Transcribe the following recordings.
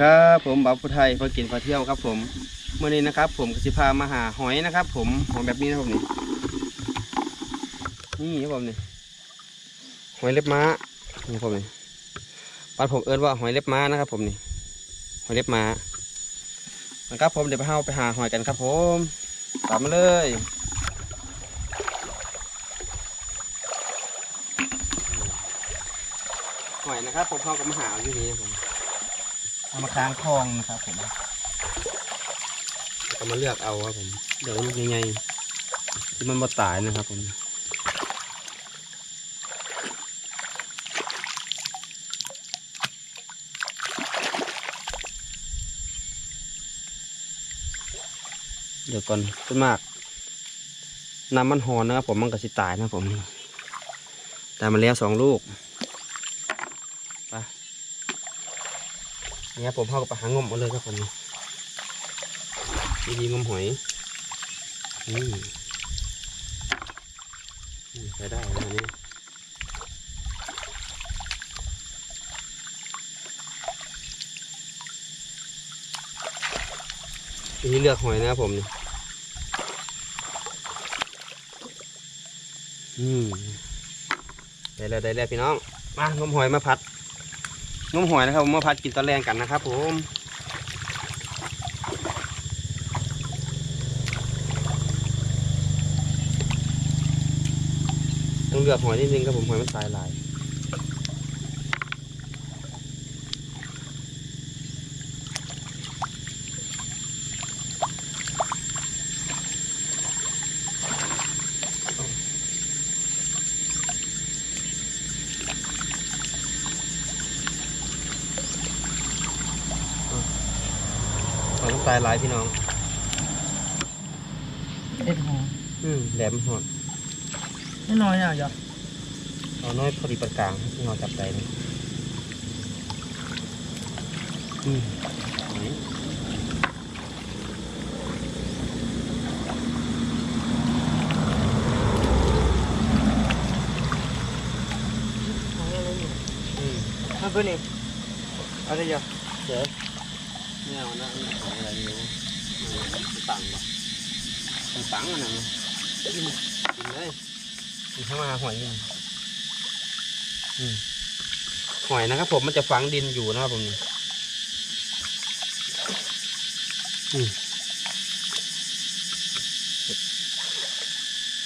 ครับผมบ่าวผู้ไทยพอกินพอเที่ยวครับ ผมเมื่อนี้นะครับ ผมกสิพามาหาหอยนะครับ ผมหอยแบบนี้นะครับนี่นี่ครับผมนี่หอยเล็บม้านี่ครับผมนี่บ้าผมเอิ้นว่าหอยเล็บม้านะครับ ผมนี่หอยเล็บม้านะครับผมเดี๋ยวไปหาไปหาหอยกันครับ ผมตามมาเลยหอยนะครับผมเข้ากับมาหาอยู่นี่ครับผม เอามาค้างคลองนะครับผมก็มาเลือกเอาครับผมเดี๋ยวลูกใหญ่ๆที่มันบ่ตายนะครับผมเดี๋ยวก่อนต้นมากน้ำมันหอนนะครับผมมันก็สิตายนะครับผมตายมาแล้วสองลูก เนี่ยผมเข้ากับปลาหางมเอาเลยครับผมวิธีงมหอยอืมอืมใช้ได้นะอันนี่วิธีเลือกหอยนะครับผมนี่อืมได้แล้วได้แล้วพี่น้อง มางมหอยมาพัด งมหอยนะครับผมมาพัดกินตอนแรงกันนะครับผมต้องเลือกหอยนิดนึงครับผมหอยมันสายลาย หอยมันสายลายพี่น้องเด็ดหอมอืมแหลมหอดไม่น้อยอะจ๊ะเอาน้อยพอดีปานกลางที่เราจับใจเลยอืมหอยหอยอะไรอยู่อืมมาเพื่อนนี่อะไรจ๊ะเจ๊ไม่เอานะมันหอยอะไรอยู่มัน ปังบ่มันปังอันนั้นะกินกินเลยกินเข้ามาหอยนี่อืมหอยนะครับ ผมมันจะฝังดินอยู่นะครับผมนี่อืม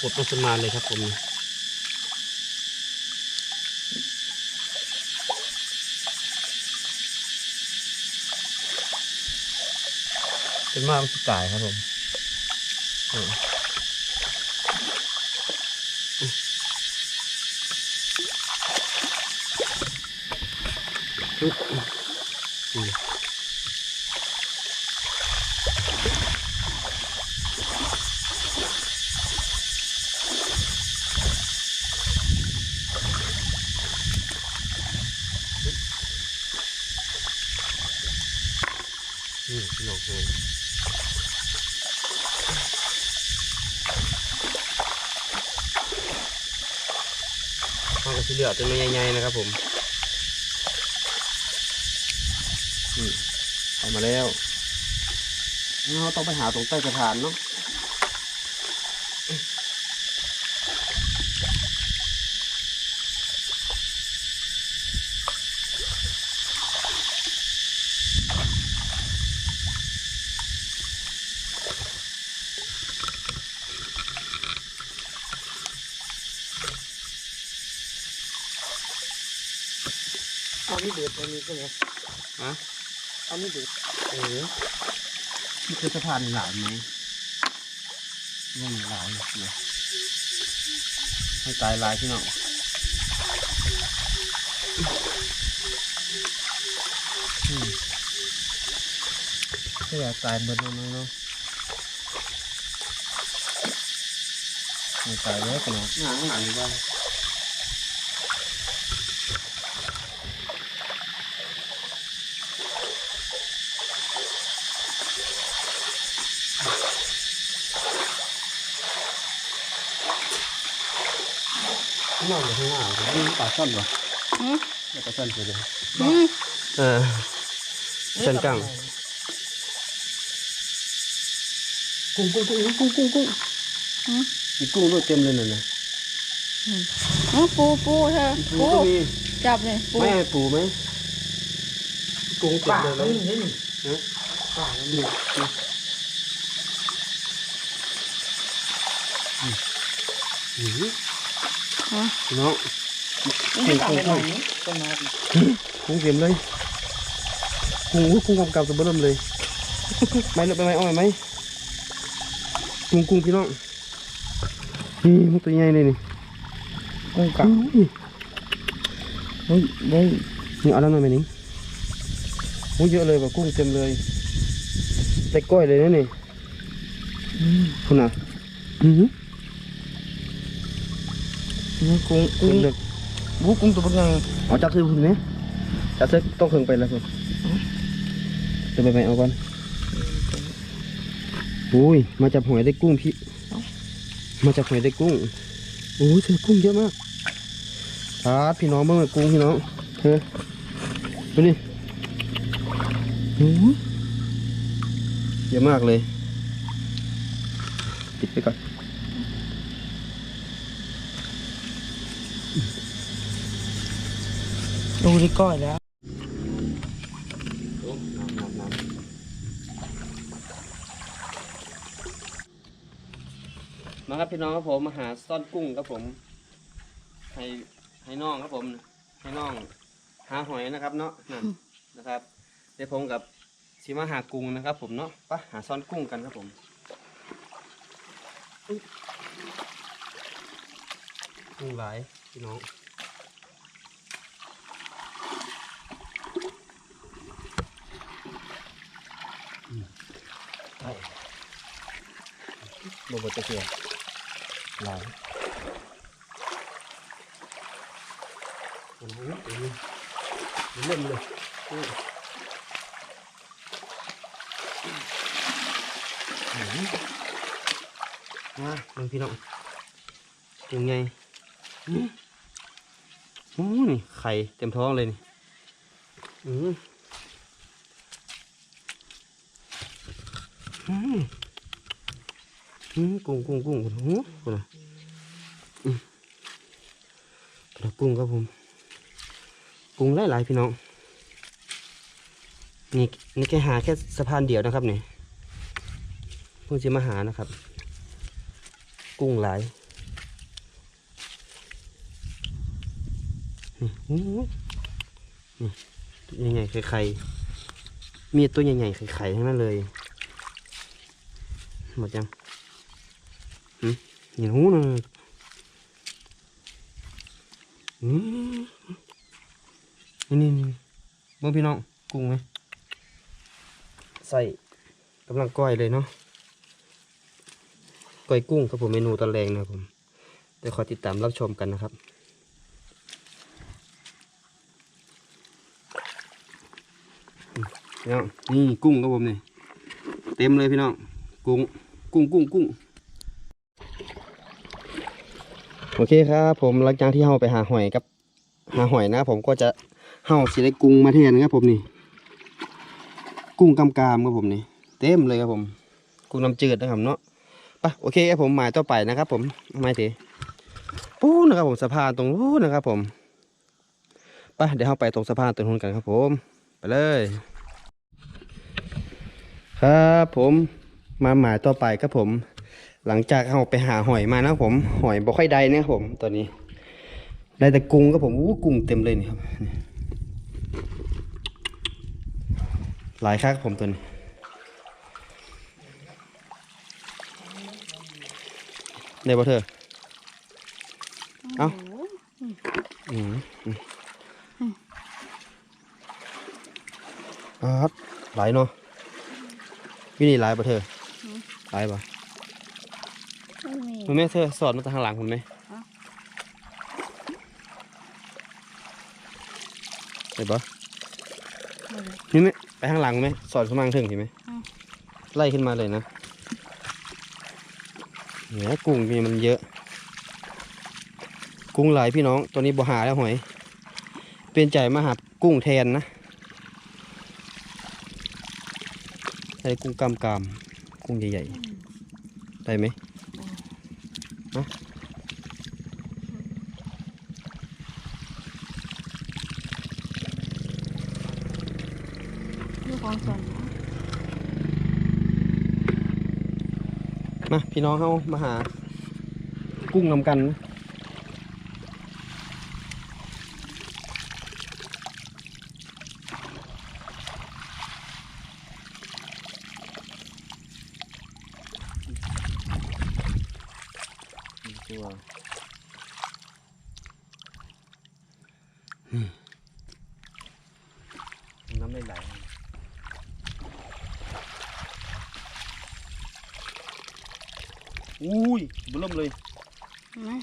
กดลงขึ้นมาเลยครับผมนี่ เป็นมากมันจะตายครับผมอืมอุ๊ยอืมอืมพี่น้องเฮ้ย ข้าวกระสีเหลือตัวใหญ่ๆนะครับผมอืมเอามาแล้วเราต้องไปหาตรงใต้สะพานเนาะ เอานี่เดือดอันนี้ก็เลยฮะเอานี่เดือดเออนี่คือสะพานหลายไหมนี่หลายเนี่ยให้ตายหลายพี่น้องอืมไม่อยากตายเบิดแล้วมั้งเนาะไม่ตายแล้วกันเนาะหนังหนังบ้า นอนอยู่ข้างหน้าผมยิงปลาช่อนวะอืมปลาช่อนไปเลยอืมเออชั้นกลางกุ้งกุ้งกุ้งกุ้งกุ้งกุ้งหืมมีกุ้งด้วยเต็มเลยนั่นน่ะอ๋อปูปูเธอปูปูก็มีจับเลยปูไม่ให้ปูไหมกุ้งเต็มป่าเลยก็เลยมีนี่นี่ฮะป่าก็มีอื้อหือฮะพี่น้องนี่ป่าไปหน่อยนี่ต้นไม้ดิกุ้งเต็มเลยกุ้งอุ้ยกุ้งกำกับตัวเบิ่มเลยไม่เลยไปไหมเอาไปไหมกุ้งกุ้งพี่น้องนี่มันตัวใหญ่เลยนี่กุ้งกัอุ้ยเฮ้ยได้นี่เอาแล้วหน่อยไหมนิ้งโอ้ยเยอะเลยว่ะกุ้งเต็มเลยใส่ก้อยเลยนะนี่อืมคุณน่ะอือหือนี่ กุ้งกุ้งเด็กบุกุ้งตัวเป็นไงเอาจับซื้อคุณไหมจับซื้อต้องเพิ่งไปแล้วคุณจะไปไปเอาก่อนโอ้ยมาจับหอยได้กุ้งพี่มาจับหอยได้กุ้งโอ้ยเธอกุ้งเยอะมากครับพี่น้องเมื่อกุ้งพี่น้องเธอดูนี่โอ้ยเยอะมากเลยปิดไปก่อน ดูดิก้อยแล้วมาครับพี่น้องครับผมมาหาซ่อนกุ้งครับผมให้ให้น้องครับผมให้น้องหาหอยนะครับ เนาะนั่นนะครับเดี๋ยวผมกับชิมาหากุ้งนะครับ ผมเนาะไปหาซ่อนกุ้งกันครับผมอุ๊ยกุ้งหลายพี่น้องอืมไป โรบอตจะเกียหลายโอ้โหโอ้โหเล่นเลยอืมอืมาเบิ่งพี่น้องกุ้งไงอืมโอ้นี่ไข่เต็มท้องเลยนี่อืมอืม กุ้งกุ้งกุ้งโอ้โหคุณน่ะอืมกระกุ้งครับผมกุ้งหลายหลายๆพี่น้องนี่นี่แค่หาแค่สะพานเดียวนะครับเนี่ยเพิ่งจะมาหานะครับ กุ้งหลายนี่นี่ใหญ่ๆไข่ๆมีตัวใหญ่ๆไข่ๆทั้งนั้นเลย หมดยัง nhìn hú nè Ừ. นี่นี่นี่เบิ่งพี่น้องกุ้งไหมใส่กำลังก้อยเลยเนาะก้อยกุ้งครับผมเมนูตอนแรงนะครับผมเดี๋ยวขอติดตามรับชมกันนะครับอืมพี่น้องนี่กุ้งครับผมนี่เต็มเลยพี่น้องกุ้งกุ้งกุ้งกุ้ง โอเคครับผมหลังจากที่เฮาไปหาหอยกับ หาหอยนะผมก็จะเฮาสิได้กุ้งมาแทนนะครับผมนี่ กุ้งกำกามครับผมนี่ เต็มเลยครับผม กุ้งน้ำจืดนะครับเนาะไปโอเคครับผมหมายต่อไปนะครับ ผมหมายเถปู้นะครับผมสะพานตรงนู้นนะครับ ผมไปเดี๋ยวเฮาไปตรงสะพานตรงนู้นกันครับ ผม ไปเลย ครับผมมาหมายต่อไปครับผม หลังจากเราไปหาหอยมานะผม หอยบ่ค่อยได้นะครับผมตอนนี้ ได้แต่กุ้งครับผมอู้กุ้งเต็มเลยนี่ครับ หลายครับผมตัวนี้ได้บ่เธอ เอ้าอืมอืมครับหลายเนาะวินี่หลายบ่เธอหลายบ่ แม่เธอสอดมาทางหลังคุณไหมฮะเห็นปะไม่มีนี่ไหมไปทางหลังไหมสอดขึ้นมาทางถึงเห็นไหมอืมไล่ขึ้นมาเลยนะเนี่ยกุ้งมีมันเยอะ กุ้งหลายพี่น้องตัวนี้บ่หาแล้วหอย เป็นใจมาหากุ้งแทนนะได้กุ้งกามกามกุ้งใหญ่ๆได้ไหม ดูของส่วนนะมาพี่น้องเฮามาหา กุ้งนำกันนะ ตัวอืมน้ำไม่ไหลอุ้ยเบิ่มเลยนะ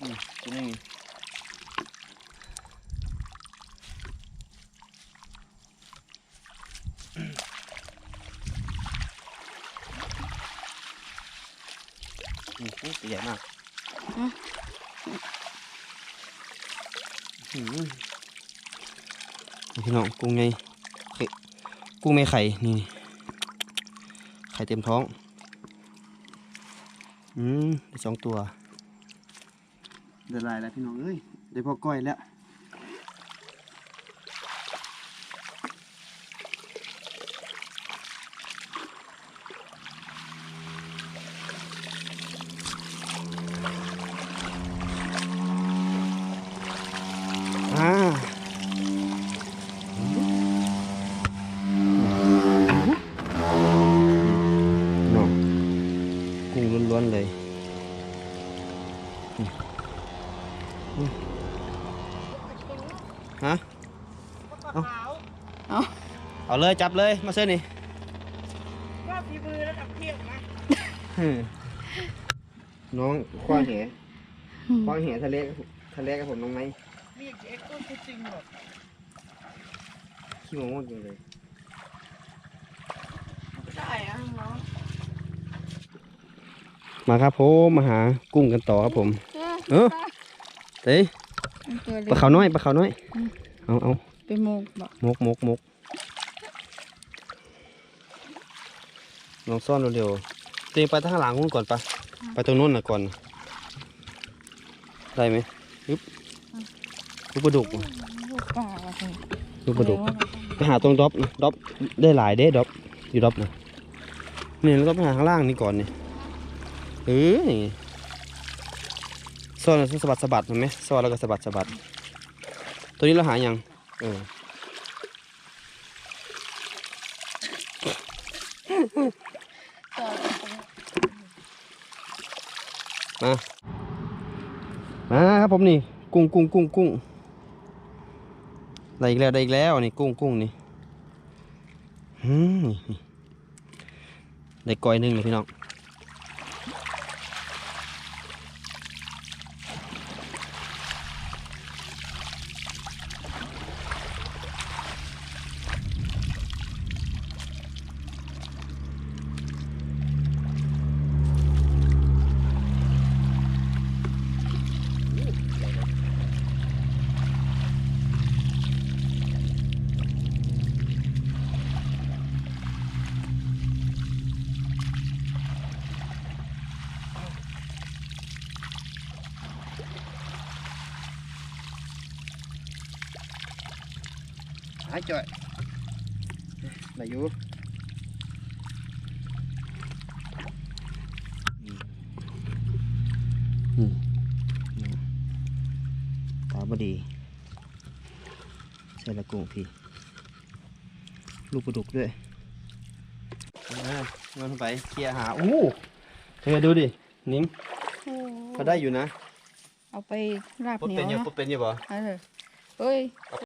อืมอุ้ยอืมอู้ตัวใหญ่พี่น้องตัวใหญ่ตัวใหญ่กุ้งอุ้ยอืมตัวใหญ่อืมตัวใหญ่มากอืมพี่น้องกุ้งไงเอ๊ะกุ้งไม่ไข่ นี่ ไข่เต็มท้อง อืมสองตัว เดือดลายแล้วพี่น้องเอ้ยได้พอก้อยแล้ว เอาเลยจับเลยมาเส้นนี่ว่าฝีมือระดับเทียบนะอืมน้องคว้าแหคว้าแหทะเลทะเลกับผมน้องไหมมีเอ็กซ์ก็จริงแบบขี้โมงจริงเลยได้อะน้องมาครับผมมาหากุ้งกันต่อครับผม เออเต้มันตัวเล็ปลากเขาวน้อยปลาเขาวน้อยอืมเอาเอาไปโมกบอกมกมกมก ลองซ่อนเร็วๆตัวเองไปทางหลังนู้นก่อนปะไปตรงนู้นน่ะก่อน ได้ไหมยึบลูกปลาดุกลูกปลาว่ะสิลูกปลาดุกไปหาตรงดรอปนะดรอปได้หลายเด้ดรอปอยู่ดรอปนะเนี่ยแล้วก็ไปหาข้างล่างนี่ก่อนนี่เออนี่ซ่อนแล้วสะบัดสะบัดเห็นไหมซ่อนแล้วก็สะบัดสะบัดตัวนี้เราหายังเออ มามาครับผมนี่ กุ้งกุ้งกุ้งกุ้งได้อีกแล้วได้อีกแล้วนี่กุ้งกุ้งนี่อืมนี่นี่ได้ก้อยหนึ่งเลยพี่น้องายจ่อยได้อยู่อืมอืมตาบดีใส่ละกุ้งพี่ ลูกปลาดุกด้วยเอาเงินไปเคลียร์หาอู้เธอดูดินิ้มโอ้ก็ได้อยู่นะ เอาไปลาบปดเหนียเป็นวอยู่นะปดเป็นอยู่บ่เออเอ้ย